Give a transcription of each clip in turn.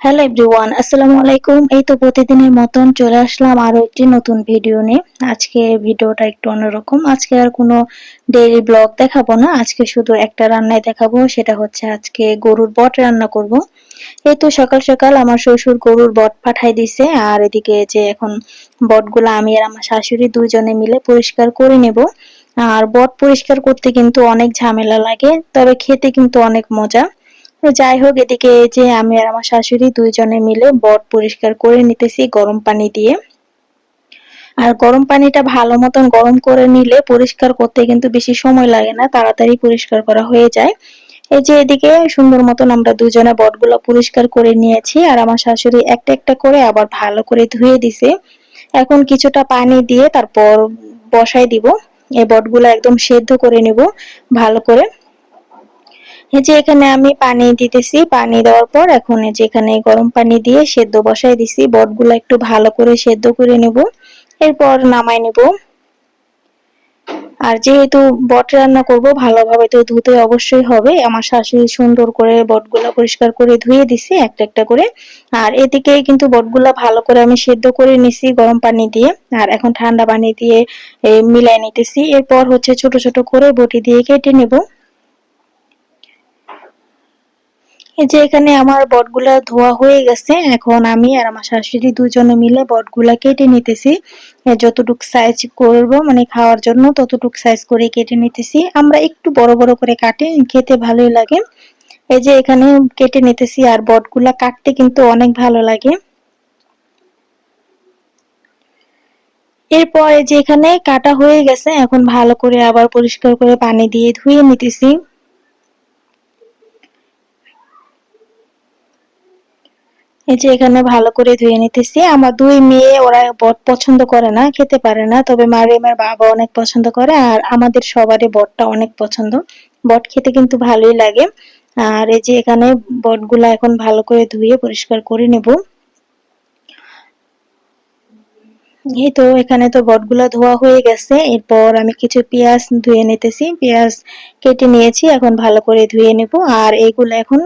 Hello everyone আসসালামু আলাইকুম। এই তো প্রতিদিনের মতন চলে আসলাম আরও একটি নতুন ভিডিও নিয়ে। আজকে ভিডিওটা একটু অন্যরকম। আজকে আর কোনো ডেইলি ব্লগ দেখাবো না। আজকে শুধু একটা রান্নায় দেখাবো, সেটা হচ্ছে আজকে গরুর বট রান্না করব। এই তো সকাল সকাল আমার শ্বশুর গরুর বট পাঠাই দিছে, আর এদিকে যে এখন বটগুলো আমি আর আমার শাশুড়ি দুজনে মিলে পরিষ্কার করে নেব। আর বট পরিষ্কার করতে কিন্তু অনেক ঝামেলা লাগে, তবে খেতে কিন্তু অনেক মজা। তো যাই হোক, এদিকে যে আমি আর আমার শাশুড়ি দুইজনে মিলে বট পরিষ্কার করে নিতেছি গরম পানি দিয়ে। আর গরম পানিটা ভালো মতন গরম করে নিলে পরিষ্কার করতে কিন্তু বেশি সময় লাগে না, তাড়াতাড়ি পরিষ্কার করা হয়ে যায়। এই যে এদিকে সুন্দর মতন আমরা দুজনে বটগুলো পরিষ্কার করে নিয়েছি আর আমার শাশুড়ি একটা একটা করে আবার ভালো করে ধুয়ে দিছে। এখন কিছুটা পানি দিয়ে তারপর বসাই দিব। এই বটগুলো একদম সেদ্ধ করে নিব ভালো করে। এই যে এখানে আমি পানি দিতেছি, পানি দেওয়ার পর এখন এই যে এখানে গরম পানি দিয়ে সেদ্ধ বসাই দিছি। বটগুলো একটু ভালো করে সেদ্ধ করে নেব, এরপর নামাই নেব। আর যেহেতু বট রান্না করব, ভালোভাবে তো ধুতে অবশ্যই হবে। আমার শাশুড়ি সুন্দর করে বটগুলা পরিষ্কার করে ধুয়ে দিছি একটা একটা করে। আর এদিকে কিন্তু বটগুলা ভালো করে আমি সেদ্ধ করে নিছি গরম পানি দিয়ে। আর এখন ঠান্ডা পানি দিয়ে মিলাই নিতেছি। এরপর হচ্ছে ছোট ছোট করে বটি দিয়ে কেটে নেব। এই যে এখানে আমার বটগুলা ধোয়া হয়ে গেছে, এখন আমি আর আমার শাশুড়ি দুজনে মিলে বটগুলা কেটে নিতেছি। যতটুক সাইজ করব মানে খাওয়ার জন্য ততটুক সাইজ করে কেটে নিতেছি। আমরা একটু বড় বড় করে কাটে, খেতে ভালোই লাগে। এই যে এখানে কেটে নিতেছি আর বটগুলা কাটতে কিন্তু অনেক ভালো লাগে। এরপরে যে এখানে কাটা হয়ে গেছে, এখন ভালো করে আবার পরিষ্কার করে পানি দিয়ে ধুয়ে নিতেছি। এই যে এখানে ভালো করে ধুয়ে নিতেছি। আমার দুই মেয়ে, ওরা বট পছন্দ করে না, খেতে পারে না। তবে মারিমের বাবা অনেক পছন্দ করে, আর আমাদের সবারই বটটা অনেক পছন্দ। বট খেতে কিন্তু ভালোই লাগে। আর এই যে এখানে বটগুলা এখন ভালো করে ধুয়ে পরিষ্কার করে নেব। এই তো এখানে তো বটগুলা ধোয়া হয়ে গেছে। এরপর আমি কিছু পেঁয়াজ ধুয়ে নিতেছি। পেঁয়াজ কেটে নিয়েছি, এখন ভালো করে ধুয়ে নেব। আর এইগুলো এখন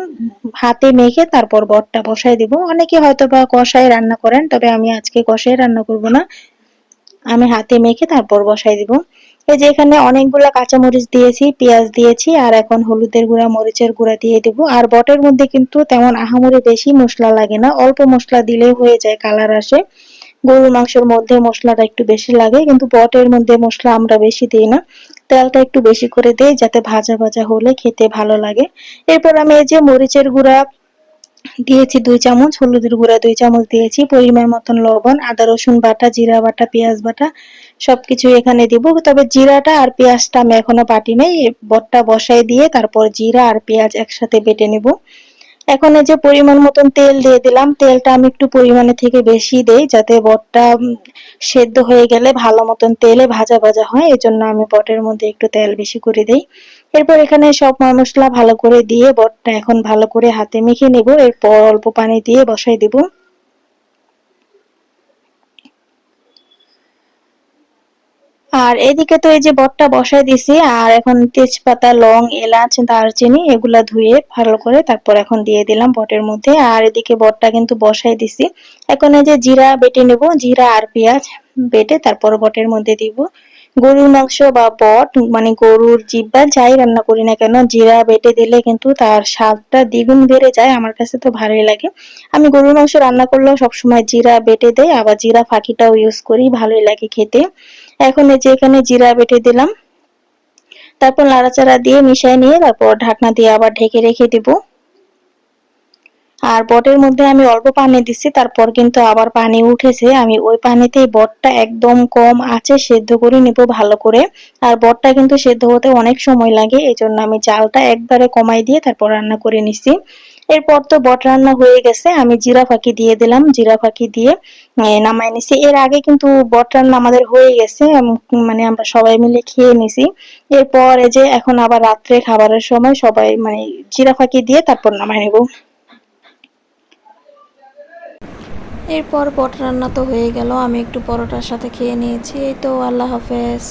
হাতে মেখে তারপর বটটা বসাই দিব। অনেকে হয়তো বা কষাই রান্না করেন, তবে আমি আজকে কষাই রান্না করব না। আমি হাতে মেখে তারপর বসাই দিব। এই যে এখানে অনেকগুলা কাঁচামরিচ দিয়েছি, পেঁয়াজ দিয়েছি, আর এখন হলুদের গুঁড়া, মরিচের গুঁড়া দিয়ে দেব। আর বটের মধ্যে কিন্তু তেমন আহামরি বেশি মশলা লাগে না। অল্প মশলা দিলে হয়ে যায়, কালার আসে। গরুর মাংসের মধ্যে মশলাটা একটু বেশি লাগে, কিন্তু বটের মধ্যে মশলা আমরা বেশি দিই না। তেলটা একটু বেশি করে দেই যাতে ভাজা ভাজা হলে খেতে ভালো লাগে। এরপর আমি এই যে মরিচের গুঁড়া দিয়েছি দুই চামচ, হলুদের গুঁড়া দুই চামচ দিয়েছি, পরিমাণ মতন লবণ, আদা, রসুন বাটা, জিরা বাটা, পেঁয়াজ বাটা সবকিছু এখানে দিব। তবে জিরাটা আর পেঁয়াজটা আমি এখনও বাটি নেই, বটটা বসাই দিয়ে তারপর জিরা আর পেঁয়াজ একসাথে বেটে নেব। এখন এই যে পরিমাণ মতন তেল দিয়ে দিলাম, তেলটা আমি একটু পরিমাণে থেকে বেশি দেই যাতে বটটা সেদ্ধ হয়ে গেলে ভালো মতন তেলে ভাজা ভাজা হয় এই জন্য আমি বটের মধ্যে একটু তেল বেশি করে দেই। এরপর এখানে সব মশলা ভালো করে দিয়ে বটটা এখন ভালো করে হাতে মেখে নেব, এরপর অল্প পানি দিয়ে বসাই দিব। আর এদিকে তো এই যে বটটা বসাই দিছি, আর এখন তেজপাতা, লং, এলাচ, দারচিনি এগুলা ধুয়ে ভালো করে তারপর এখন দিয়ে দিলাম বটের মধ্যে। আর এদিকে বটটা কিন্তু বসাই দিছি। এখন এই যে জিরা বেটে নেব, জিরা আর পেঁয়াজ বেটে তারপর বটের মধ্যে দিব। গরুর মাংস বা বট মানে গরুর জিব্বা যাই রান্না করি না কেন, জিরা বেটে দিলে কিন্তু তার স্বাদটা দ্বিগুণ বেড়ে যায়, আমার কাছে তো ভালোই লাগে। আমি গরুর মাংস রান্না করলেও সবসময় জিরা বেটে দেয় আবার জিরা ফাঁকিটাও ইউজ করি, ভালোই লাগে খেতে। এখন এই যে এখানে জিরা বেটে দিলাম। তারপর নাড়াচাড়া দিয়ে মিশাই নিয়ে তারপর ঢাকনা দিয়ে আবার ঢেকে রেখে দিব। আর বটের মধ্যে আমি অল্প পানি দিচ্ছি তারপর কিন্তু আবার পানি উঠেছে। আমি ওই পানিতেই বটটা একদম কম আছে, সেদ্ধ করে নিব ভালো করে। আর বটটা কিন্তু সেদ্ধ হতে অনেক সময় লাগে এই জন্য আমি চালটা একবারে কমাই দিয়ে তারপর রান্না করে নিছি। এরপর তো বট রান্না হয়ে গেছে, আমি জিরা ফাঁকি দিয়ে দিলাম, জিরা ফাঁকি দিয়ে নামাই নিছি। এর আগে কিন্তু বট রান্না আমাদের হয়ে গেছে মানে আমরা সবাই মিলে খেয়ে নিছি। এরপর এই যে এখন আবার রাত্রে খাবারের সময় সবাই মানে জিরা ফাঁকি দিয়ে তারপর নামাই নেব। এরপর বট রান্না তো হয়ে গেল, আমি একটু পরোটার সাথে খেয়ে নিয়েছি, এই তো, আল্লাহ হাফেজ।